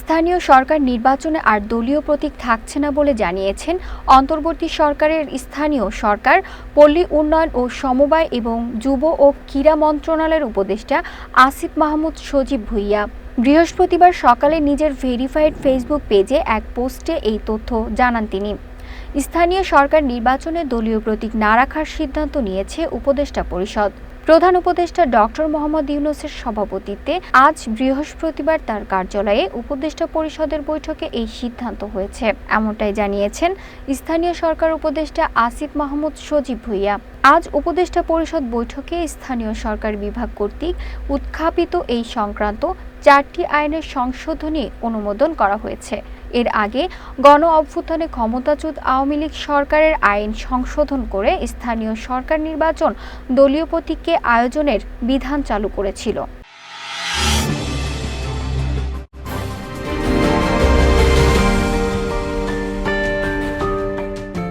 স্থানীয় সরকার নির্বাচনে আর দলীয় প্রতীক থাকছে না বলে জানিয়েছেন অন্তর্বর্তী সরকারের স্থানীয় সরকার। পল্লী উন্নয়ন ও সমবায় এবং যুব ও ক্রীড়া মন্ত্রণালয়ের উপদেষ্টা আসিফ মাহমুদ সজীব ভুইয়া। বৃহস্পতিবার সকালে নিজের ভেরিফাইড ফেসবুক পেজে এক পোস্টে এই তথ্য জানান তিনি। স্থানীয় সরকার নির্বাচনে দলীয় প্রতীক না রাখার সিদ্ধান্ত নিয়েছে উপদেষ্টা পরিষদ। প্রধান উপদেষ্টা ডক্টর মোহাম্মদ ইউনুসের সভাপতিত্বে আজ বৃহস্পতিবার তার কার্যালয়ে উপদেষ্টা পরিষদের বৈঠকে এই সিদ্ধান্ত হয়েছে। এমনটাই জানিয়েছেন স্থানীয় সরকার উপদেষ্টা আসিফ মাহমুদ সজীব ভুইয়া। আজ উপদেষ্টা পরিষদ বৈঠকে স্থানীয় সরকার বিভাগ কর্তৃক উত্থাপিত এই সংক্রান্ত চারটি আইনের সংশোধনী অনুমোদন করা হয়েছে। এর আগে গণ অভ্যুত্থানে ক্ষমতাচ্যুত আওয়ামী লীগ সরকারের আইন সংশোধন করে স্থানীয় সরকার নির্বাচন দলীয় প্রতীককে আয়োজনের বিধান চালু করেছিল।